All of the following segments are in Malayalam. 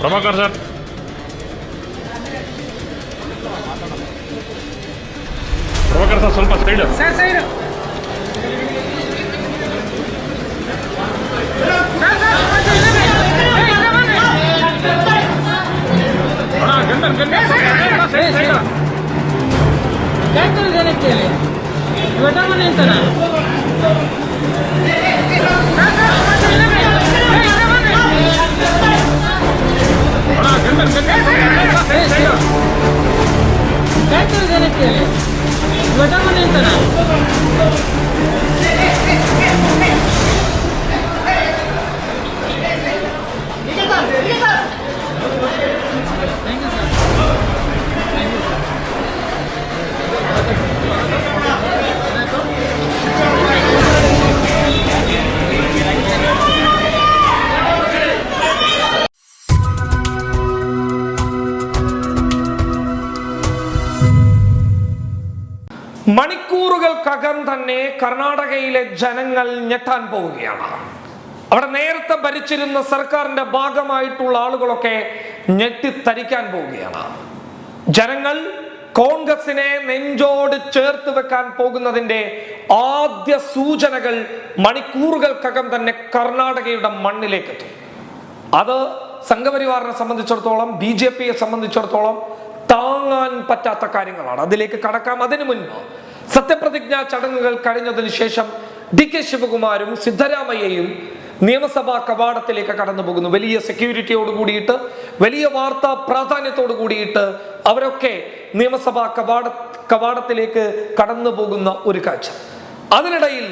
ಪ್ರಭಾಕರ್ ಸರ್ ಪ್ರಭಾಕರ್ ಸರ್ ಸ್ವಲ್ಪ ಸೈಡ್ ಸರ್ ಸೈಡ್ മണിക്കൂറുകൾക്കകം തന്നെ കർണാടകയിലെ ജനങ്ങൾ ഞെട്ടാൻ പോവുകയാണ്. അവിടെ നേരത്തെ ഭരിച്ചിരുന്ന സർക്കാരിന്റെ ഭാഗമായിട്ടുള്ള ആളുകളൊക്കെ ഞെട്ടിത്തരിക്കാൻ പോവുകയാണ്. ജനങ്ങൾ കോൺഗ്രസിനെ നെഞ്ചോട് ചേർത്ത് വെക്കാൻ പോകുന്നതിന്റെ ആദ്യ സൂചനകൾ മണിക്കൂറുകൾക്കകം തന്നെ കർണാടകയുടെ മണ്ണിലേക്ക് എത്തും അത് സംഘപരിവാറിനെ സംബന്ധിച്ചിടത്തോളം ബി ജെ പിയെ സംബന്ധിച്ചിടത്തോളം താങ്ങാൻ പറ്റാത്ത കാര്യങ്ങളാണ്. അതിലേക്ക് കടക്കാം. അതിനു മുൻപ് സത്യപ്രതിജ്ഞാ ചടങ്ങുകൾ കഴിഞ്ഞതിനു ശേഷം ഡി കെ ശിവകുമാരും സിദ്ധരാമയ്യയും നിയമസഭാ കവാടത്തിലേക്ക് കടന്നു പോകുന്നു വലിയ സെക്യൂരിറ്റിയോട് കൂടിയിട്ട് വലിയ വാർത്താ പ്രാധാന്യത്തോട് കൂടിയിട്ട് അവരൊക്കെ നിയമസഭാ കവാട കവാടത്തിലേക്ക് കടന്നു പോകുന്ന ഒരു കാഴ്ച. അതിനിടയിൽ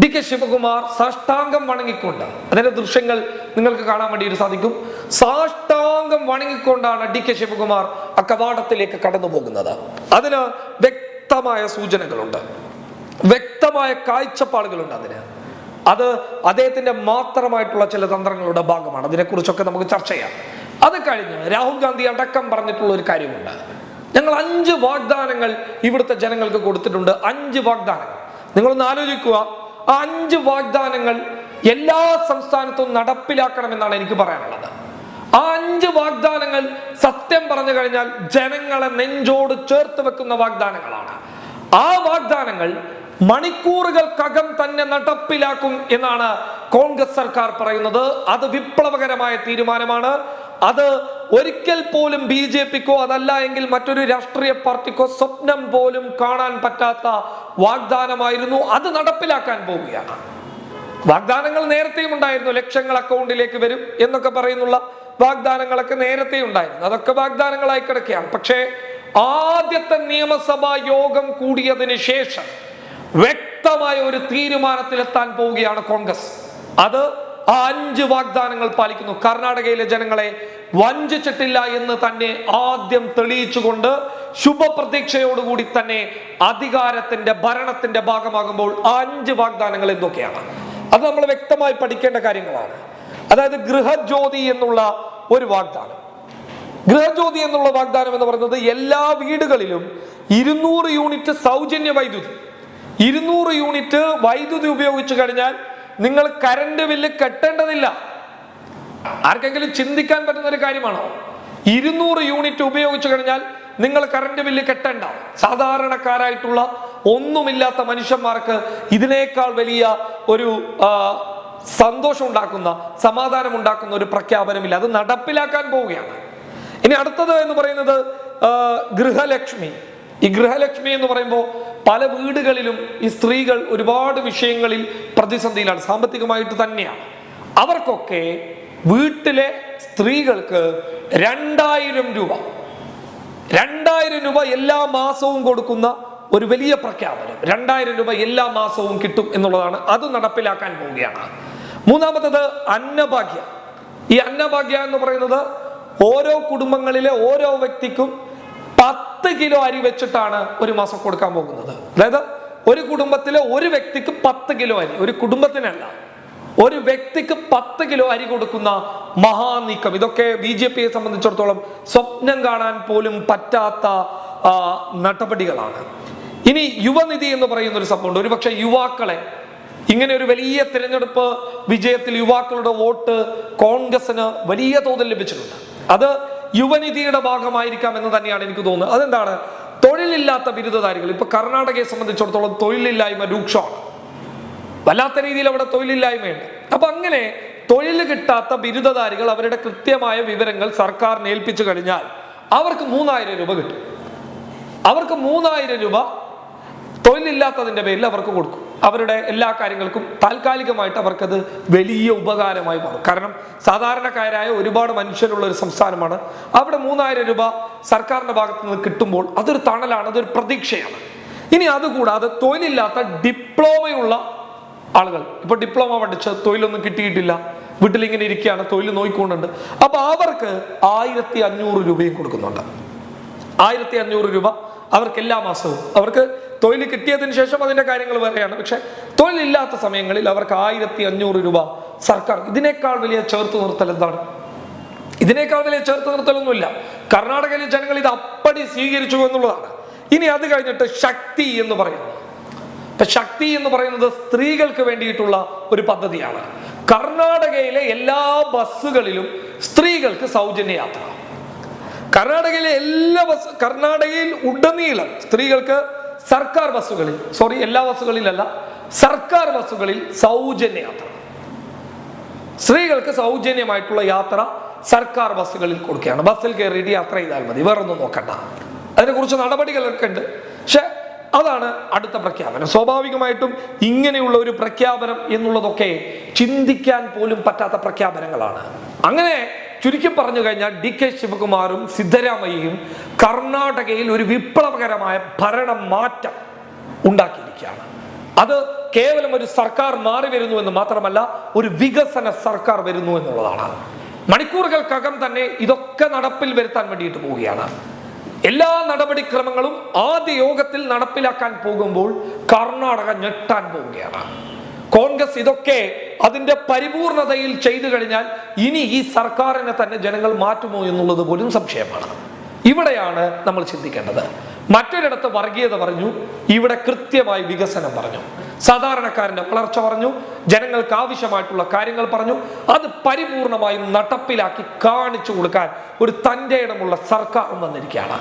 ഡി കെ ശിവകുമാർ സാഷ്ടാംഗം വണങ്ങിക്കൊണ്ട് അതിന്റെ ദൃശ്യങ്ങൾ നിങ്ങൾക്ക് കാണാൻ വേണ്ടിയിട്ട് സാധിക്കും. സാഷ്ടാംഗം വണങ്ങിക്കൊണ്ടാണ് ഡി കെ ശിവകുമാർ ആ കവാടത്തിലേക്ക് കടന്നു പോകുന്നത് അതിന് വ്യക്തമായ സൂചനകളുണ്ട്. വ്യക്തമായ കാഴ്ചപ്പാടുകളുണ്ട് അതിന്. അത് അദ്ദേഹത്തിന്റെ മാത്രമായിട്ടുള്ള ചില തന്ത്രങ്ങളുടെ ഭാഗമാണ്. അതിനെക്കുറിച്ചൊക്കെ നമുക്ക് ചർച്ച ചെയ്യാം. അത് കഴിഞ്ഞ് രാഹുൽ ഗാന്ധി അടക്കം പറഞ്ഞിട്ടുള്ള ഒരു കാര്യമുണ്ട്. ഞങ്ങൾ അഞ്ച് വാഗ്ദാനങ്ങൾ ഇവിടുത്തെ ജനങ്ങൾക്ക് കൊടുത്തിട്ടുണ്ട്. അഞ്ച് വാഗ്ദാനങ്ങൾ. നിങ്ങളൊന്ന് ആലോചിക്കുക. ആ അഞ്ച് വാഗ്ദാനങ്ങൾ എല്ലാ സംസ്ഥാനത്തും നടപ്പിലാക്കണമെന്നാണ് എനിക്ക് പറയാനുള്ളത്. അഞ്ച് വാഗ്ദാനങ്ങൾ സത്യം പറഞ്ഞു കഴിഞ്ഞാൽ ജനങ്ങളെ നെഞ്ചോട് ചേർത്ത് വെക്കുന്ന വാഗ്ദാനങ്ങളാണ്. ആ വാഗ്ദാനങ്ങൾ മണിക്കൂറുകൾക്കകം തന്നെ നടപ്പിലാക്കും എന്നാണ് കോൺഗ്രസ് സർക്കാർ പറയുന്നത്. അത് വിപ്ലവകരമായ തീരുമാനമാണ്. അത് ഒരിക്കൽ പോലും ബി ജെ പിക്കോ അതല്ല എങ്കിൽ മറ്റൊരു രാഷ്ട്രീയ പാർട്ടിക്കോ സ്വപ്നം പോലും കാണാൻ പറ്റാത്ത വാഗ്ദാനമായിരുന്നു. അത് നടപ്പിലാക്കാൻ പോവുകയാണ്. വാഗ്ദാനങ്ങൾ നേരത്തെയും ഉണ്ടായിരുന്നു. ലക്ഷങ്ങൾ അക്കൗണ്ടിലേക്ക് വരും എന്നൊക്കെ പറയുന്നുള്ള വാഗ്ദാനങ്ങളൊക്കെ നേരത്തെ ഉണ്ടായിരുന്നു. അതൊക്കെ വാഗ്ദാനങ്ങളായി കിടക്കുകയാണ്. പക്ഷേ ആദ്യത്തെ നിയമസഭാ യോഗം കൂടിയതിന് ശേഷം വ്യക്തമായ ഒരു തീരുമാനത്തിലെത്താൻ പോവുകയാണ് കോൺഗ്രസ്. അത് ആ അഞ്ച് വാഗ്ദാനങ്ങൾ പാലിക്കുന്നു. കർണാടകയിലെ ജനങ്ങളെ വഞ്ചിച്ചിട്ടില്ല എന്ന് തന്നെ ആദ്യം തെളിയിച്ചുകൊണ്ട് ശുഭപ്രതീക്ഷയോടുകൂടി തന്നെ അധികാരത്തിന്റെ ഭരണത്തിന്റെ ഭാഗമാകുമ്പോൾ ആ അഞ്ച് വാഗ്ദാനങ്ങൾ എന്തൊക്കെയാണ്? അത് നമ്മൾ വ്യക്തമായി പഠിക്കേണ്ട കാര്യങ്ങളാണ്. അതായത് ഗൃഹജ്യോതി എന്നുള്ള ഒരു വാഗ്ദാനം. ഗൃഹജ്യോതി എന്നുള്ള വാഗ്ദാനം എന്ന് പറയുന്നത് എല്ലാ വീടുകളിലും ഇരുന്നൂറ് യൂണിറ്റ് സൗജന്യ വൈദ്യുതി. ഇരുന്നൂറ് യൂണിറ്റ് വൈദ്യുതി ഉപയോഗിച്ചു കഴിഞ്ഞാൽ നിങ്ങൾ കരണ്ട് ബില്ല് കെട്ടേണ്ടതില്ല. ആർക്കെങ്കിലും ചിന്തിക്കാൻ പറ്റുന്ന ഒരു കാര്യമാണോ? ഇരുന്നൂറ് യൂണിറ്റ് ഉപയോഗിച്ചു കഴിഞ്ഞാൽ നിങ്ങൾ കറണ്ട് ബില്ല് കെട്ടണ്ട. സാധാരണക്കാരായിട്ടുള്ള ഒന്നുമില്ലാത്ത മനുഷ്യന്മാർക്ക് ഇതിനേക്കാൾ വലിയ ഒരു സന്തോഷം ഉണ്ടാക്കുന്ന സമാധാനം ഉണ്ടാക്കുന്ന ഒരു പ്രഖ്യാപനമില്ല. അത് നടപ്പിലാക്കാൻ പോവുകയാണ്. ഇനി അടുത്തത് എന്ന് പറയുന്നത് ഗൃഹലക്ഷ്മി. ഈ ഗൃഹലക്ഷ്മി എന്ന് പറയുമ്പോൾ പല വീടുകളിലും ഈ സ്ത്രീകൾ ഒരുപാട് വിഷയങ്ങളിൽ പ്രതിസന്ധിയിലാണ്. സാമ്പത്തികമായിട്ട് തന്നെയാണ്. അവർക്കൊക്കെ വീട്ടിലെ സ്ത്രീകൾക്ക് രണ്ടായിരം രൂപ രണ്ടായിരം രൂപ എല്ലാ മാസവും കൊടുക്കുന്ന ഒരു വലിയ പ്രഖ്യാപനം. രണ്ടായിരം രൂപ എല്ലാ മാസവും കിട്ടും എന്നുള്ളതാണ്. അത് നടപ്പിലാക്കാൻ പോവുകയാണ്. മൂന്നാമത്തത് അന്നഭാഗ്യ. ഈ അന്നഭാഗ്യ എന്ന് പറയുന്നത് ഓരോ കുടുംബങ്ങളിലെ ഓരോ വ്യക്തിക്കും പത്ത് കിലോ അരി വെച്ചിട്ടാണ് ഒരു മാസം കൊടുക്കാൻ പോകുന്നത്. അതായത് ഒരു കുടുംബത്തിലെ ഒരു വ്യക്തിക്ക് പത്ത് കിലോ അരി ഒരു കുടുംബത്തിനല്ല ഒരു വ്യക്തിക്ക് പത്ത് കിലോ അരി കൊടുക്കുന്ന മഹാനീക്കം. ഇതൊക്കെ ബി ജെ പിയെ സംബന്ധിച്ചിടത്തോളം സ്വപ്നം കാണാൻ പോലും പറ്റാത്ത നടപടികളാണ്. ഇനി യുവനിധി എന്ന് പറയുന്ന ഒരു സംഭവമുണ്ട്. ഒരുപക്ഷെ യുവാക്കളെ ഇങ്ങനെ ഒരു വലിയ തിരഞ്ഞെടുപ്പ് വിജയത്തിൽ യുവാക്കളുടെ വോട്ട് കോൺഗ്രസിന് വലിയ തോതിൽ ലഭിച്ചിട്ടുണ്ട്. അത് യുവനിധിയുടെ ഭാഗമായിരിക്കാം എന്ന് തന്നെയാണ് എനിക്ക് തോന്നുന്നത്. അതെന്താണ്? തൊഴിലില്ലാത്ത ബിരുദധാരികൾ. ഇപ്പൊ കർണാടകയെ സംബന്ധിച്ചിടത്തോളം തൊഴിലില്ലായ്മ രൂക്ഷമാണ്. വല്ലാത്ത രീതിയിൽ അവിടെ തൊഴിലില്ലായ്മയുണ്ട്. അപ്പൊ അങ്ങനെ തൊഴിൽ കിട്ടാത്ത ബിരുദധാരികൾ അവരുടെ കൃത്യമായ വിവരങ്ങൾ സർക്കാരിന് ഏൽപ്പിച്ചു കഴിഞ്ഞാൽ അവർക്ക് മൂന്നായിരം രൂപ കിട്ടും. അവർക്ക് മൂന്നായിരം രൂപ തൊഴിലില്ലാത്തതിന്റെ പേരിൽ അവർക്ക് കൊടുക്കും. അവരുടെ എല്ലാ കാര്യങ്ങൾക്കും താൽക്കാലികമായിട്ട് അവർക്കത് വലിയ ഉപകാരമായി മാറും. കാരണം സാധാരണക്കാരായ ഒരുപാട് മനുഷ്യരുള്ള ഒരു സംസ്ഥാനമാണ്. അവിടെ മൂന്നായിരം രൂപ സർക്കാരിന്റെ ഭാഗത്ത് നിന്ന് കിട്ടുമ്പോൾ അതൊരു തണലാണ് അതൊരു പ്രതീക്ഷയാണ്. ഇനി അതുകൂടാതെ തൊഴിലില്ലാത്ത ഡിപ്ലോമയുള്ള ആളുകൾ. ഇപ്പൊ ഡിപ്ലോമ പഠിച്ച് തൊഴിലൊന്നും കിട്ടിയിട്ടില്ല. വീട്ടിൽ ഇങ്ങനെ ഇരിക്കുകയാണ് തൊഴിൽ നോക്കിക്കൊണ്ടുണ്ട്. അപ്പൊ അവർക്ക് ആയിരത്തി അഞ്ഞൂറ് രൂപയും കൊടുക്കുന്നുണ്ട്. ആയിരത്തി അഞ്ഞൂറ് രൂപ അവർക്ക് എല്ലാ മാസവും. അവർക്ക് തൊഴിൽ കിട്ടിയതിന് ശേഷം അതിന്റെ കാര്യങ്ങൾ വേറെയാണ്. പക്ഷെ തൊഴിലില്ലാത്ത സമയങ്ങളിൽ അവർക്ക് ആയിരത്തി അഞ്ഞൂറ് രൂപ സർക്കാർ ഇതിനേക്കാൾ വലിയ ചേർത്ത് നിർത്തൽ എന്താണ്? ഇതിനേക്കാൾ വലിയ ചേർത്ത് നിർത്തലൊന്നുമില്ല. കർണാടകയിലെ ജനങ്ങൾ ഇത് അപ്പടി സ്വീകരിച്ചു എന്നുള്ളതാണ്. ഇനി അത് കഴിഞ്ഞിട്ട് ശക്തി എന്ന് പറയുന്നു. ഇപ്പൊ ശക്തി എന്ന് പറയുന്നത് സ്ത്രീകൾക്ക് വേണ്ടിയിട്ടുള്ള ഒരു പദ്ധതിയാണ്. കർണാടകയിലെ എല്ലാ ബസ്സുകളിലും സ്ത്രീകൾക്ക് സൗജന്യ യാത്ര. കർണാടകയിലെ എല്ലാ ബസ് കർണാടകയിൽ ഉടനീളം സ്ത്രീകൾക്ക് സർക്കാർ ബസ്സുകളിൽ സോറി എല്ലാ ബസ്സുകളിലല്ല സർക്കാർ ബസ്സുകളിൽ സൗജന്യ യാത്ര. സ്ത്രീകൾക്ക് സൗജന്യമായിട്ടുള്ള യാത്ര സർക്കാർ ബസ്സുകളിൽ കൊടുക്കുകയാണ്. ബസ്സിൽ കയറിയിട്ട് യാത്ര ചെയ്താൽ മതി വേറൊന്നും നോക്കണ്ട. അതിനെക്കുറിച്ച് നടപടികളൊക്കെ ഉണ്ട്. പക്ഷെ അതാണ് അടുത്ത പ്രഖ്യാപനം. സ്വാഭാവികമായിട്ടും ഇങ്ങനെയുള്ള ഒരു പ്രഖ്യാപനം എന്നുള്ളതൊക്കെ ചിന്തിക്കാൻ പോലും പറ്റാത്ത പ്രഖ്യാപനങ്ങളാണ്. അങ്ങനെ ചുരുക്കി പറഞ്ഞു കഴിഞ്ഞാൽ ഡി കെ ശിവകുമാറും സിദ്ധരാമയ്യയും കർണാടകയിൽ ഒരു വിപ്ലവകരമായ ഭരണ മാറ്റം ഉണ്ടാക്കിയിരിക്കുകയാണ്. അത് കേവലം ഒരു സർക്കാർ മാറി വരുന്നു എന്ന് മാത്രമല്ല ഒരു വികസന സർക്കാർ വരുന്നു എന്നുള്ളതാണ്. മണിക്കൂറുകൾക്കകം തന്നെ ഇതൊക്കെ നടപ്പിൽ വരുത്താൻ വേണ്ടിയിട്ട് പോവുകയാണ്. എല്ലാ നടപടിക്രമങ്ങളും ആദ്യ യോഗത്തിൽ നടപ്പിലാക്കാൻ പോകുമ്പോൾ കർണാടക ഞെട്ടാൻ പോവുകയാണ്. കോൺഗ്രസ് ഇതൊക്കെ അതിന്റെ പരിപൂർണതയിൽ ചെയ്തു കഴിഞ്ഞാൽ ഇനി ഈ സർക്കാരിനെ തന്നെ ജനങ്ങൾ മാറ്റുമോ എന്നുള്ളത് പോലും സംശയമാണ്. ഇവിടെയാണ് നമ്മൾ ചിന്തിക്കേണ്ടത്. മറ്റൊരിടത്ത് വർഗീയത പറഞ്ഞു ഇവിടെ കൃത്യമായി വികസനം പറഞ്ഞു. സാധാരണക്കാരന്റെ വളർച്ച പറഞ്ഞു ജനങ്ങൾക്ക് ആവശ്യമായിട്ടുള്ള കാര്യങ്ങൾ പറഞ്ഞു അത് പരിപൂർണമായും നടപ്പിലാക്കി കാണിച്ചു കൊടുക്കാൻ ഒരു തന്റെ ഇടമുള്ള സർക്കാരും വന്നിരിക്കുകയാണ്.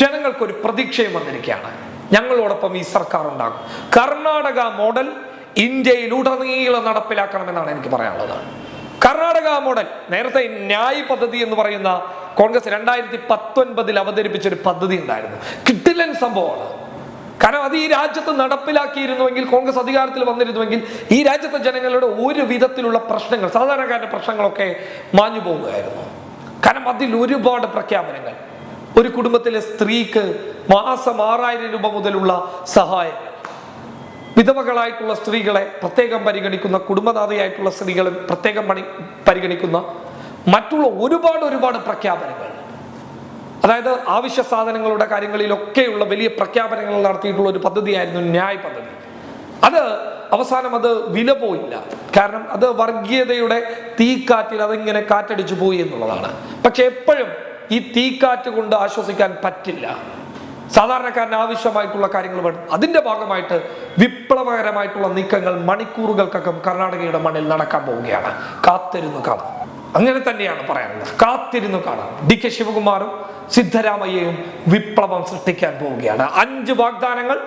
ജനങ്ങൾക്കൊരു പ്രതീക്ഷയും വന്നിരിക്കുകയാണ്. ഞങ്ങളോടൊപ്പം ഈ സർക്കാർ ഉണ്ടാകും. കർണാടക മോഡൽ ഇന്ത്യയിലുടനീളം നടപ്പിലാക്കണമെന്നാണ് എനിക്ക് പറയാനുള്ളത്. കർണാടക മോഡൽ നേരത്തെ ന്യായ് പദ്ധതി എന്ന് പറയുന്ന കോൺഗ്രസ് രണ്ടായിരത്തി പത്തൊൻപതിൽ അവതരിപ്പിച്ച ഒരു പദ്ധതി ഉണ്ടായിരുന്നു. കിട്ടില്ലൻ സംഭവമാണ്. കാരണം അത് ഈ രാജ്യത്ത് നടപ്പിലാക്കിയിരുന്നുവെങ്കിൽ കോൺഗ്രസ് അധികാരത്തിൽ വന്നിരുന്നുവെങ്കിൽ ഈ രാജ്യത്തെ ജനങ്ങളുടെ ഒരു വിധത്തിലുള്ള പ്രശ്നങ്ങൾ സാധാരണക്കാരുടെ പ്രശ്നങ്ങളൊക്കെ മാഞ്ഞു പോവുകയായിരുന്നു കാരണം അതിൽ ഒരുപാട് പ്രഖ്യാപനങ്ങൾ. ഒരു കുടുംബത്തിലെ സ്ത്രീക്ക് മാസം ആറായിരം രൂപ മുതലുള്ള സഹായങ്ങൾ. വിധവകളായിട്ടുള്ള സ്ത്രീകളെ പ്രത്യേകം പരിഗണിക്കുന്ന കുടുംബനാഥയായിട്ടുള്ള സ്ത്രീകളെ പ്രത്യേകം പണി പരിഗണിക്കുന്ന മറ്റുള്ള ഒരുപാട് ഒരുപാട് പ്രഖ്യാപനങ്ങൾ. അതായത് ആവശ്യ സാധനങ്ങളുടെ കാര്യങ്ങളിലൊക്കെയുള്ള വലിയ പ്രഖ്യാപനങ്ങൾ നടത്തിയിട്ടുള്ള ഒരു പദ്ധതിയായിരുന്നു ന്യായ് പദ്ധതി. അത് അവസാനം അത് വില പോയില്ല. കാരണം അത് വർഗീയതയുടെ തീക്കാറ്റിൽ അതിങ്ങനെ കാറ്റടിച്ചു പോയി എന്നുള്ളതാണ്. പക്ഷെ എപ്പോഴും ഈ തീക്കാറ്റ് കൊണ്ട് ആശ്വസിക്കാൻ പറ്റില്ല. സാധാരണക്കാരന് ആവശ്യമായിട്ടുള്ള കാര്യങ്ങൾ വേണം. അതിന്റെ ഭാഗമായിട്ട് വിപ്ലവകരമായിട്ടുള്ള നീക്കങ്ങൾ മണിക്കൂറുകൾക്കകം കർണാടകയുടെ മണ്ണിൽ നടക്കാൻ പോവുകയാണ്. കാത്തിരുന്നു കാണാം. അങ്ങനെ തന്നെയാണ് പറയാനുള്ളത്. കാത്തിരുന്നു കാണാം. ഡി കെ ശിവകുമാറും സിദ്ധരാമയ്യയും വിപ്ലവം സൃഷ്ടിക്കാൻ പോവുകയാണ്. അഞ്ച് വാഗ്ദാനങ്ങൾ.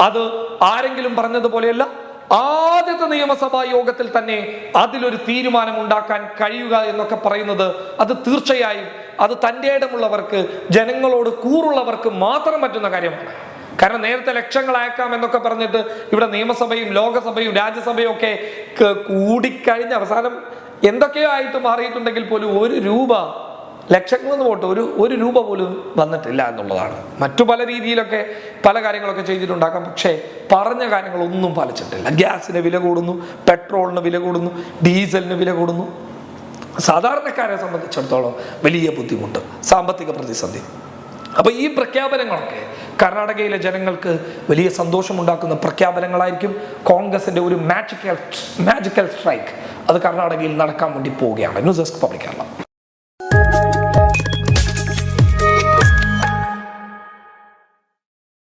അത് ആരെങ്കിലും പറഞ്ഞതുപോലെയല്ല ആദ്യത്തെ നിയമസഭാ യോഗത്തിൽ തന്നെ അതിലൊരു തീരുമാനം ഉണ്ടാക്കാൻ കഴിയുക എന്നൊക്കെ പറയുന്നത് അത് തീർച്ചയായും അത് തന്റെ ഇടമുള്ളവർക്ക് ജനങ്ങളോട് കൂറുള്ളവർക്ക് മാത്രം പറ്റുന്ന കാര്യമാണ്. കാരണം നേരത്തെ ലക്ഷങ്ങൾ അയക്കാം എന്നൊക്കെ പറഞ്ഞിട്ട് ഇവിടെ നിയമസഭയും ലോകസഭയും രാജ്യസഭയും ഒക്കെ കൂടിക്കഴിഞ്ഞ അവസാനം എന്തൊക്കെയോ ആയിട്ട് മാറിയിട്ടുണ്ടെങ്കിൽ പോലും ഒരു രൂപ ലക്ഷങ്ങളൊന്നും പോട്ട് ഒരു ഒരു രൂപ പോലും വന്നിട്ടില്ല എന്നുള്ളതാണ്. മറ്റു പല രീതിയിലൊക്കെ പല കാര്യങ്ങളൊക്കെ ചെയ്തിട്ടുണ്ടാക്കാം. പക്ഷേ പറഞ്ഞ കാര്യങ്ങളൊന്നും പാലിച്ചിട്ടില്ല ഗ്യാസിന് വില കൂടുന്നു പെട്രോളിന് വില കൂടുന്നു ഡീസലിന് വില കൂടുന്നു. സാധാരണക്കാരെ സംബന്ധിച്ചിടത്തോളം വലിയ ബുദ്ധിമുട്ട് സാമ്പത്തിക പ്രതിസന്ധി. അപ്പോൾ ഈ പ്രഖ്യാപനങ്ങളൊക്കെ കർണാടകയിലെ ജനങ്ങൾക്ക് വലിയ സന്തോഷമുണ്ടാക്കുന്ന പ്രഖ്യാപനങ്ങളായിരിക്കും. കോൺഗ്രസിന്റെ ഒരു മാജിക്കൽ മാജിക്കൽ സ്ട്രൈക്ക് അത് കർണാടകയിൽ നടക്കാൻ വേണ്ടി പോവുകയാണ്. News desk public